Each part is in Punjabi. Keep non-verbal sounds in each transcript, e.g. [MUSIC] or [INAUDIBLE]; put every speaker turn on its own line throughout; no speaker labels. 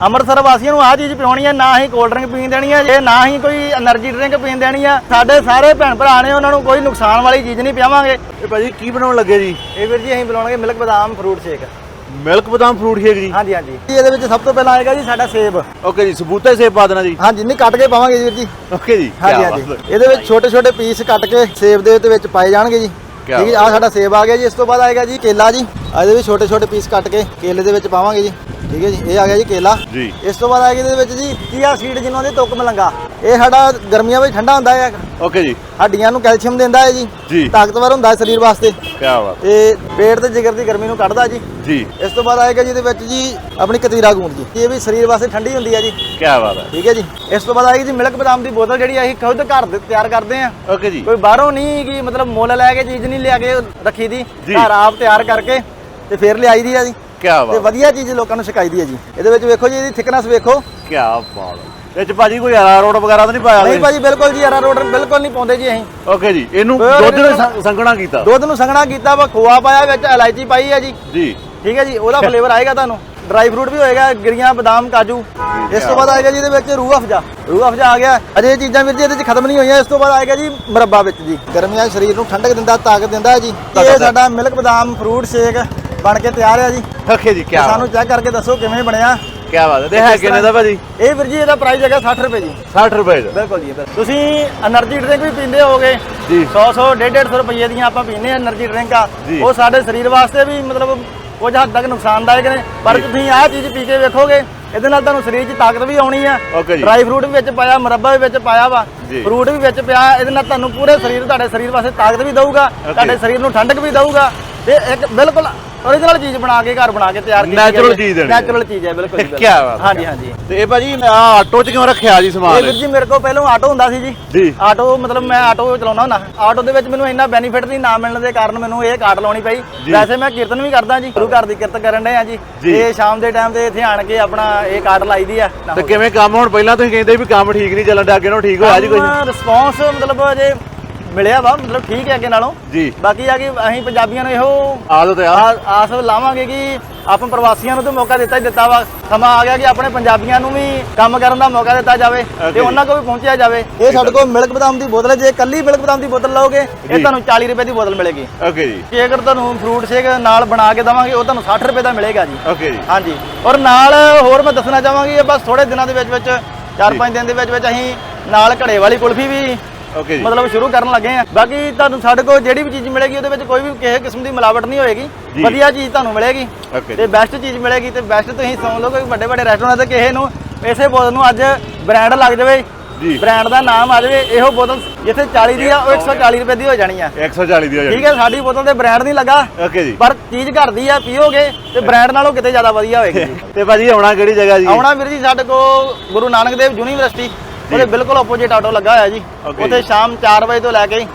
ਅੰਮ੍ਰਿਤਸਰ ਵਾਸੀਆਂ ਨੂੰ ਆਹ ਚੀਜ਼ ਪਿਉਣੀ ਹੈ ਨਾ ਹੀ ਕੋਲਡ ਡਰਿੰਕ ਪੀਣ ਦੇਣੀ ਹੈ ਜੇ ਨਾ ਹੀ ਕੋਈ એનર્ਜੀ ਡਰਿੰਕ ਪੀਣ ਦੇਣੀ ਆ ਸਾਡੇ ਸਾਰੇ ਭੈਣ ਭਰਾ ਨੇ ਉਹਨਾਂ ਨੂੰ ਕੋਈ ਨੁਕਸਾਨ ਵਾਲੀ ਚੀਜ਼ ਨਹੀਂ ਪਿਆਵਾਂਗੇ।
ਇਹ ਭਾਜੀ ਕੀ ਬਣਾਉਣ ਲੱਗੇ ਜੀ?
ਇਹ ਵੀਰ ਜੀ ਅਸੀਂ ਬਣਾਉਣਗੇ ਮਿਲਕ ਬਦਾਮ ਫਰੂਟ ਸ਼ੇਕ
ਮਿਲਕ ਬਦਾਮ ਫਰੂਟ ਸ਼ੇਕ ਜੀ?
ਹਾਂਜੀ ਹਾਂਜੀ। ਇਹਦੇ ਵਿੱਚ ਸਭ ਤੋਂ ਪਹਿਲਾਂ ਆਏਗਾ ਜੀ ਸਾਡਾ ਸੇਬ।
ਓਕੇ ਜੀ ਸਬੂਤਾ ਸੇਬ ਪਾ ਦੇਣਾ ਜੀ।
ਹਾਂਜੀ ਨਹੀਂ ਕੱਟ ਕੇ ਪਾਵਾਂਗੇ ਵੀਰ ਜੀ।
ਓਕੇ ਜੀ
ਹਾਂਜੀ ਹਾਂਜੀ। ਇਹਦੇ ਵਿੱਚ ਛੋਟੇ ਛੋਟੇ ਪੀਸ ਕੱਟ ਕੇ ਸੇਬ ਦੇ ਵਿੱਚ ਪਾਏ ਜਾਣਗੇ ਜੀ। ਠੀਕ ਆ ਸਾਡਾ ਸੇਬ ਆ ਗਿਆ ਜੀ ਇਸ ਤੋਂ ਬਾਅਦ ਆਏਗਾ ਜੀ ਕੇਲਾ ਜੀ। ਇਹਦੇ ਵਿੱਚ ਛੋਟੇ ਛੋਟੇ ਪੀਸ ਕੱਟ ਕੇ ਕੇਲੇ ਦੇ ਵਿੱਚ ਪਾਵਾਂਗੇ ਜੀ। ਠੀਕ ਹੈ ਜੀ ਇਹ ਆ ਗਿਆ ਜੀ ਕੇਲਾ।
ਜੀ।
ਇਸ ਤੋਂ ਬਾਅਦ ਆਏਗੀ ਇਹਦੇ ਵਿੱਚ ਜੀ ਚੀਆ ਸੀਡ ਜਿਹਨਾਂ ਦੀ ਤੁਕ ਮਲੰਗਾ। ਇਹ ਸਾਡਾ ਗਰਮੀਆਂ ਵਿੱਚ ਠੰਡਾ ਹੁੰਦਾ ਹੈ।
ਓਕੇ ਜੀ।
ਹੱਡੀਆਂ ਨੂੰ ਕੈਲਸ਼ੀਅਮ ਦਿੰਦਾ ਹੈ ਜੀ। ਤਾਕਤਵਰ ਹੁੰਦਾ ਹੈ ਸਰੀਰ ਵਾਸਤੇ।
ਕੀ ਬਾਤ।
ਤੇ ਪੇਟ ਤੇ ਜਿਗਰ ਦੀ ਗਰਮੀ ਨੂੰ ਕੱਢਦਾ ਜੀ।
ਜੀ।
ਇਸ ਤੋਂ ਬਾਅਦ ਆਏਗਾ ਜੀ ਇਹਦੇ ਵਿੱਚ ਜੀ ਆਪਣੀ ਕਤੀਰਾ ਗੂੰਦ ਜੀ। ਇਹ ਵੀ ਸਰੀਰ ਵਾਸਤੇ ਠੰਡੀ ਹੁੰਦੀ ਹੈ ਜੀ।
ਕੀ ਬਾਤ ਹੈ।
ਠੀਕ ਹੈ ਜੀ। ਇਸ ਤੋਂ ਬਾਅਦ ਆਏਗੀ ਜੀ ਮਿਲਕ ਬਦਾਮ ਦੀ ਬੋਤਲ ਜਿਹੜੀ ਅਸੀਂ ਖੁਦ ਘਰ ਦੇ ਤਿਆਰ ਕਰਦੇ ਆ
ਓਕੇ ਜੀ।
ਕੋਈ ਬਾਹਰੋਂ ਨਹੀਂ ਕਿ ਮਤਲਬ ਮੁੱਲ ਲੈ ਕੇ ਚੀਜ਼ ਨਹੀਂ ਲਿਆ ਕੇ ਰੱਖੀ ਦੀ। ਘਰ ਆਪ ਤਿਆਰ ਕਰਕੇ ਤੇ ਫਿਰ ਲਿਆਈ ਦੀ ਆ ਜੀ।
ਕੀ
ਤੇ
ਬਾਤ।
ਵਧੀਆ ਚੀਜ਼ ਲੋਕਾਂ ਨੂੰ ਛਕਾਈ ਦੀ ਹੈ ਜੀ। ਇਹਦੇ ਵਿੱਚ ਵੇਖੋ ਜੀ ਇਹਦੀ ਥਿਕਨੈਸ ਵੇਖੋ।
ਕੀ ਬਾਤ। ਹੈ। ਇਹ ਚ ਭਾਜੀ ਕੋਈ ਅਰਾਰੋਟ ਵਗੈਰਾ ਤਾਂ ਨਹੀਂ ਪਾਇਆ
ਨਹੀਂ ਭਾਜੀ ਬਿਲਕੁਲ ਜੀ ਅਰਾ ਰੋਡ ਬਿਲਕੁਲ ਨਹੀਂ ਪਾਉਂਦੇ ਜੀ ਅਸੀਂ।
ਓਕੇ ਜੀ ਇਹਨੂੰ
ਹੋਰ
ਦੁੱਧ ਨੇ
ਇਹਨੂੰ-
ਸੰ- ਸੰਘਣਾ ਕੀਤਾ?
ਦੁੱਧ ਨੂੰ ਸੰਘਣਾ ਕੀਤਾ ਵਾ ਖੋਆ ਪਾਇਆ ਵਿੱਚ ਇਲਾਇਚੀ ਪਾਈ ਹੈ ਜੀ।
ਜੀ।
ਠੀਕ ਹੈ ਜੀ ਉਹਦਾ ਫਲੇਵਰ ਆਏਗਾ ਤੁਹਾਨੂੰ। ਡਰਾਈ ਫਰੂਟ ਵੀ ਹੋਏਗਾ ਗਿਰੀਆਂ ਬਦਾਮ ਕਾਜੂ। ਇਸ ਤੋਂ ਬਾਅਦ ਆਏਗਾ ਜੀ ਇਹਦੇ ਵਿੱਚ ਰੂਹ ਅਫਜਾ। ਰੂਹ ਅਫਜਾ ਆ ਗਿਆ। ਅਜੇ ਇਹ ਚੀਜ਼ਾਂ ਵੀਰ ਜੀ ਇਹਦੇ ਵਿੱਚ ਖਤਮ ਨਹੀਂ ਹੋਈਆਂ ਇਸ ਤੋਂ ਬਾਅਦ ਆਏਗਾ ਜੀ ਮੁਰੱਬਾ ਵਿੱਚ ਜੀ। ਗਰਮੀਆਂ 'ਚ ਸਰੀਰ ਨੂੰ ਠੰਡਕ ਦਿੰਦਾ ਤਾਕਤ ਦਿੰਦਾ ਹੈ ਜੀ। ਇਹ ਸਾਡਾ ਮਿਲਕ ਬਦਾਮ ਫਰੂਟ ਸ਼ੇਕ ਬਣ ਕੇ ਤਿਆਰ ਆ ਜੀ।
ਓਕੇ ਜੀ ਕੀ
ਸਾਨੂੰ ਚੈੱਕ ਕਰਕੇ ਦੱਸੋ ਕਿਵੇਂ ਬਣਿਆ।
ਕੀ ਬਾਤ ਹੈ ਦੇ ਹੈ ਕਿੰਨੇ ਦਾ ਭਾਜੀ?
ਇਹ ਵੀਰ ਜੀ ਇਹਦਾ ਪ੍ਰਾਈਸ ਹੈਗਾ 60 ਰੁਪਏ ਜੀ।
60 ਰੁਪਏ ਦਾ।
ਬਿਲਕੁਲ ਜੀ ਤੁਸੀਂ એનર્ਜੀ ਡਰਿੰਕ ਵੀ ਪੀਂਦੇ ਹੋਗੇ
ਜੀ।
100 100 150 ਰੁਪਏ ਦੀਆਂ ਆਪਾਂ ਪੀਂਦੇ ਆ એનર્ਜੀ ਡਰਿੰਕ ਆ। ਉਹ ਸਾਡੇ ਸਰੀਰ ਵਾਸਤੇ ਵੀ ਮਤਲਬ ਕੁਝ ਹੱਦ ਤੱਕ ਨੁਕਸਾਨਦਾਇਕ ਨੇ। ਪਰ ਤੁਸੀਂ ਆਹ ਚੀਜ਼ ਪੀ ਕੇ ਵੇਖੋਗੇ ਇਹਦੇ ਨਾਲ ਤੁਹਾਨੂੰ ਸਰੀਰ 'ਚ ਤਾਕਤ ਵੀ ਆਉਣੀ ਆ। ਡਰਾਈ ਫਰੂਟ ਵੀ ਵਿੱਚ ਪਾਇਆ ਮਰੱਬਾ ਵੀ ਵਿੱਚ ਪਾਇਆ ਵਾ। ਫਰੂਟ ਵੀ ਵਿੱਚ ਪਿਆ ਇਹਦੇ ਨਾਲ ਤੁਹਾਨੂੰ ਪੂਰੇ ਸਰੀਰ ਤੁਹਾਡੇ ਸਰੀਰ ਵਾਸਤੇ ਤਾਕਤ ਵੀ ਦਊਗਾ ਤੁਹਾਡੇ ਸਰੀਰ ਨੂੰ ਠੰਡਕ ਵੀ ਦਊਗਾ। ਤੇ ਇੱਕ ਬਿਲਕੁਲ ਓਰੀਜਨਲ ਚੀਜ਼ ਬਣਾ ਕੇ ਘਰ ਬਣਾ ਕੇ ਤਿਆਰ ਕੀਤੀ
Natural ਚੀਜ਼ ਹੈ।
ਨੈਚੁਰਲ ਚੀਜ਼ ਹੈ ਬਿਲਕੁਲ ਜੀ। [LAUGHS]
ਕਿਆ ਬਾਤ
ਹਾਂਜੀ ਹਾਂਜੀ।
ਤੇ ਇਹ ਭਾਜੀ ਆ ਆਟੋ ਚ ਕਿਉਂ ਰੱਖਿਆ ਜੀ
ਇਹ
ਸਮਾਨ
ਵੀਰ ਜੀ ਮੇਰੇ ਕੋਲ ਪਹਿਲਾਂ ਆਟੋ ਹੁੰਦਾ ਸੀ ਜੀ।
ਜੀ।
ਆਟੋ ਮਤਲਬ ਮੈਂ ਆਟੋ ਚਲਾਉਣਾ ਹੁੰਦਾ। ਆਟੋ ਦੇ ਵਿੱਚ ਮੈਨੂੰ ਇੰਨਾ ਬੈਨੀਫਿਟ ਨਹੀਂ ਨਾ ਮਿਲਣ ਦੇ ਕਾਰਨ ਮੈਨੂੰ ਇਹ ਕਾਰਡ ਲਾਉਣੀ ਪਈ।
ਜੀ।
ਵੈਸੇ ਮੈਂ ਕੀਰਤਨ ਵੀ ਕਰਦਾ ਜੀ ਗੁਰੂ ਘਰ ਦੀ ਕੀਰਤ ਕਰਨ ਦੇ ਆ ਜੀ।
ਜੀ।
ਤੇ ਸ਼ਾਮ ਦੇ ਟਾਈਮ ਤੇ ਇੱਥੇ ਆਣ ਕੇ ਆਪਣਾ ਇਹ ਕਾਰਡ ਲਾਈਦੀ ਆ।
ਤੇ ਕਿਵੇਂ ਕੰਮ ਹੁਣ? ਪਹਿਲਾਂ ਤੁਸੀਂ ਕਹਿੰਦੇ ਵੀ ਕੰਮ ਠੀਕ ਨਹੀਂ ਚੱਲਣ ਡਿਆ ਅੱਗੇ ਨੂੰ ਠੀਕ ਹੋਇਆ ਜੀ ਕੁਝ
ਰਿਸਪੌਂਸ ਮਤਲਬ ਅਜੇ ਮਿਲਿਆ ਵਾ ਮਤਲਬ ਠੀਕ ਹੈ ਅੱਗੇ ਨਾਲੋਂ।
ਜੀ।
ਬਾਕੀ ਆ ਕਿ ਅਸੀਂ ਪੰਜਾਬੀਆਂ ਨੂੰ ਇਹੋ
ਆਦਤ ਆ
ਆ- ਆਸ ਲਾਵਾਂਗੇ ਕਿ ਆਪਾਂ ਪ੍ਰਵਾਸੀਆਂ ਨੂੰ ਤਾਂ ਮੌਕਾ ਦਿੱਤਾ ਹੀ ਦਿੱਤਾ ਵਾ। ਸਮਾਂ ਆ ਗਿਆ ਕਿ ਆਪਣੇ ਪੰਜਾਬੀਆਂ ਨੂੰ ਵੀ ਕੰਮ ਕਰਨ ਦਾ ਮੌਕਾ ਦਿੱਤਾ ਜਾਵੇ. ਤੇ ਉਹਨਾਂ ਕੋਲ ਵੀ ਪਹੁੰਚਿਆ ਜਾਵੇ। ਇਹ ਸਾਡੇ ਕੋਲ ਮਿਲਕ ਬਦਾਮ ਦੀ ਬੋਤਲ ਹੈ। ਜੇ ਕੱਲੀ ਮਿਲਕ ਬਦਾਮ ਦੀ ਬੋਤਲ ਲਓਗੇ ਇਹ
ਜੀ।
ਤੁਹਾਨੂੰ 40 ਰੁਪਏ ਦੀ ਬੋਤਲ ਮਿਲੇਗੀ।
ਓਕੇ ਜੀ।
ਜੇ ਅਗਰ ਤੁਹਾਨੂੰ ਫਰੂਟ ਸ਼ੇਕ ਨਾਲ ਬਣਾ ਕੇ ਦਵਾਂਗੇ ਉਹ ਤੁਹਾਨੂੰ 60 ਰੁਪਏ ਦਾ ਮਿਲੇਗਾ ਜੀ।
ਓਕੇ ਜੀ।
ਹਾਂਜੀ। ਔਰ ਨਾਲ ਹੋਰ ਮੈਂ ਦੱਸਣਾ ਚਾਹਾਂਗੀ ਇਹ ਬਸ ਥੋੜੇ ਦਿਨਾਂ ਦੇ ਵਿੱਚ ਵਿੱਚ 4-5 ਦਿਨ ਦੇ ਵਿੱਚ ਵਿੱਚ ਅਸੀਂ ਨਾਲ ਘੜੇ ਵਾਲੀ ਕੁਲਫੀ ਵੀ
ਓਕੇ ਜੀ।
ਮਤਲਬ ਸ਼ੁਰੂ ਕਰਨ ਲੱਗੇ ਆ। ਬਾਕੀ ਤੁਹਾਨੂੰ ਸਾਡੇ ਕੋਲ ਜਿਹੜੀ ਵੀ ਚੀਜ਼ ਮਿਲੇਗੀ ਉਹਦੇ ਵਿੱਚ ਕੋਈ ਵੀ ਕਿਸੇ ਕਿਸਮ ਦੀ ਮਿਲਾਵਟ ਨਹੀਂ ਹੋਏਗੀ। ਵਧੀਆ ਚੀਜ਼ ਤੁਹਾਨੂੰ ਮਿਲੇਗੀ। ਤੇ ਬੈਸਟ ਚੀਜ਼ ਮਿਲੇਗੀ ਤੇ ਬੈਸਟ ਤੁਸੀਂ ਸਮਝ ਲਓ ਕਿ ਵੱਡੇ ਵੱਡੇ ਰੈਸਟੋਰੈਂਟ ਤੇ ਕਿਸੇ ਨੂੰ ਇਸੇ ਬੋਤਲ ਨੂੰ ਅੱਜ ਬ੍ਰਾਂਡ ਲੱਗ ਜਾਵੇ।
ਜੀ।
ਬ੍ਰਾਂਡ ਦਾ ਨਾਮ ਆ ਜਾਵੇ ਇਹੋ ਬੋਤਲ ਜਿੱਥੇ 40 ਦੀ ਆ ਉਹ 140 ਰੁਪਏ ਦੀ ਹੋ ਜਾਣੀ ਆ।
140 ਦੀ ਹੋ ਜਾਣੀ।
ਠੀਕ ਹੈ ਸਾਡੀ ਬੋਤਲ ਤੇ ਬ੍ਰਾਂਡ ਨਹੀਂ ਲੱਗਾ।
ਓਕੇ ਜੀ।
ਪਰ ਚੀਜ਼ ਘਰ ਦੀ ਆ ਪੀਓਗੇ ਤੇ ਬ੍ਰਾਂਡ ਨਾਲੋਂ ਕਿਤੇ ਜ਼ਿਆਦਾ ਵਧੀਆ ਹੋਏਗੀ। [LAUGHS]
ਤੇ ਭਾਜੀ ਆਉਣਾ ਕਿਹੜੀ ਜਗ੍ਹਾ ਜੀ?
ਆਉਣਾ ਵੀਰ ਜੀ ਸਾਡੇ ਕੋਲ ਗੁਰੂ ਨਾਨਕ ਦੇਵ ਯੂਨੀਵਰਸਿਟੀ। ਉਹਦੇ ਬਿਲਕੁਲ ਆਪੋਜੀਟ ਆਟੋ ਲੱਗਾ ਹੋਇਆ ਜੀ। ਉੱਥੇ ਸ਼ਾਮ 4 ਵਜੇ ਤੋਂ ਲੈ ਕੇ।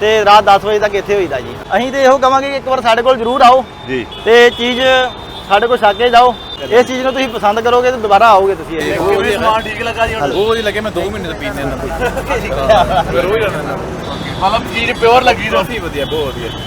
ਤੇ ਰਾਤ 10 ਵਜੇ ਤੱਕ ਇੱਥੇ ਹੋਈਦਾ ਜੀ। ਅਸੀਂ ਤੇ ਇਹੋ ਕਵਾਂਗੇ ਕਿ ਇੱਕ ਵਾਰ ਸਾਡੇ ਕੋਲ ਜ਼ਰੂਰ ਆਓ
ਜੀ।
ਤੇ ਚੀਜ਼ ਸਾਡੇ ਕੋਲ ਛੱਕ ਕੇ ਜਾਓ। ਇਸ ਚੀਜ਼ ਨੂੰ ਤੁਸੀਂ ਪਸੰਦ ਕਰੋਗੇ ਤੇ ਦੁਬਾਰਾ ਆਓਗੇ ਤੁਸੀਂ
ਕਿਵੇਂ ਸਮਾਨ ਠੀਕ ਲੱਗਾ ਜੀ ਹੁਣ।
ਬਹੁਤ ਵਧੀਆ ਲੱਗੇ ਮੈਂ 2 ਮਹੀਨੇ ਤੋਂ ਪੀਂਦੇ ਤੋਂ [LAUGHS] ਫਿਰ
ਮਤਲਬ ਚੀਜ਼ ਪਿਓਰ ਲੱਗੀ
ਕਾਫੀ ਵਧੀਆ ਬਹੁਤ ਵਧੀਆ।